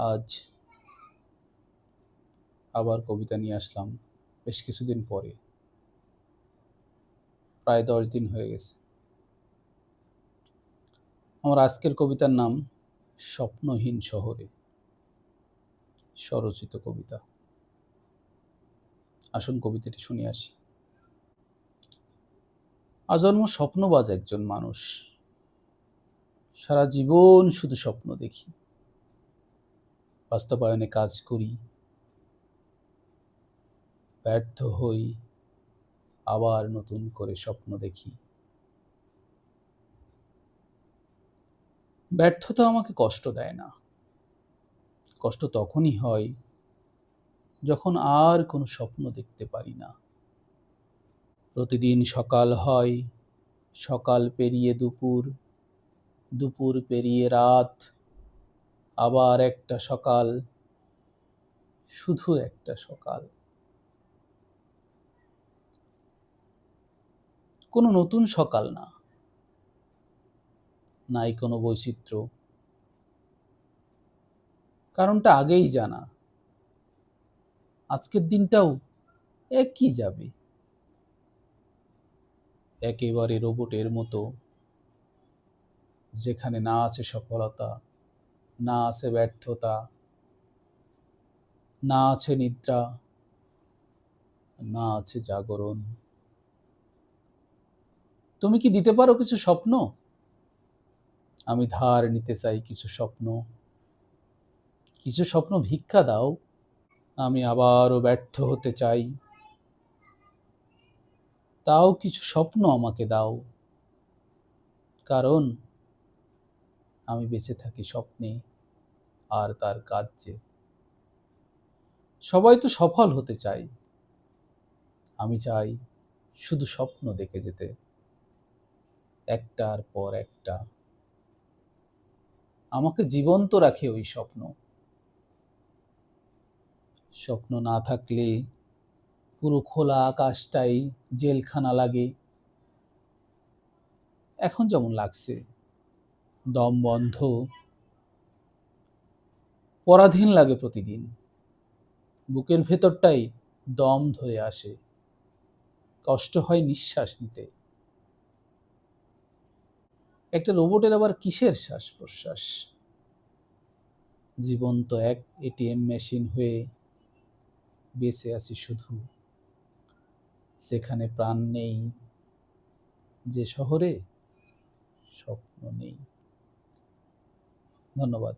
আজ আবার কবিতা নিয়ে আসলাম বেশ কিছুদিন পরে। প্রায় দশ দিন হয়ে গেছে। আমার আজকের কবিতার নাম স্বপ্নহীন শহরে। স্বরচিত কবিতা। আসুন কবিতাটি শুনে আসি। আজন্ম স্বপ্নবাজ একজন মানুষ। সারা জীবন শুধু স্বপ্ন দেখি। বাস্তবায়নে কাজ করি। ব্যর্থ হই, আবার নতুন করে স্বপ্ন দেখি। ব্যর্থতা আমাকে কষ্ট দেয় না। কষ্ট তখনই হয় যখন আর কোনো স্বপ্ন দেখতে পারি না। প্রতিদিন সকাল হয়, সকাল পেরিয়ে দুপুর দুপুর পেরিয়ে রাত আবার একটা সকাল, শুধু একটা সকাল। কোনো নতুন সকাল না। নাই কোনো বৈচিত্র্য। কারণটা আগেই জানা। আজকের দিনটাও একই যাবে। একেবারে রোবটের মতো, যেখানে না আছে সফলতা। না আছে ব্যর্থতা, না আছে নিদ্রা, না আছে জাগরণ। তুমি কি দিতে পারো কিছু স্বপ্ন? আমি ধার নিতে চাই কিছু স্বপ্ন। কিছু স্বপ্ন ভিক্ষা দাও, আমি আবারও ব্যর্থ হতে চাই। তাও কিছু স্বপ্ন আমাকে দাও। কারণ আমি বেঁচে থাকি স্বপ্নে আর তার কার্যে। সবাই তো সফল হতে চাই আমি চাই শুধু স্বপ্ন দেখে যেতে। একটার পর একটা। আমাকে জীবন্ত রাখে ওই স্বপ্ন। স্বপ্ন না থাকলে পুরো খোলা আকাশটাই জেলখানা লাগে। এখন যেমন লাগছে। দম বন্ধ। পরাধীন লাগে প্রতিদিন। বুকের ভেতরটাই দম ধরে আসে। কষ্ট হয় নিঃশ্বাস নিতে। একটা রোবটের আবার কিসের শ্বাস প্রশ্বাস জীবন্ত এক এটিএম মেশিন হয়ে বেঁচে আছি শুধু। সেখানে প্রাণ নেই। যে শহরে স্বপ্ন নেই। ধন্যবাদ।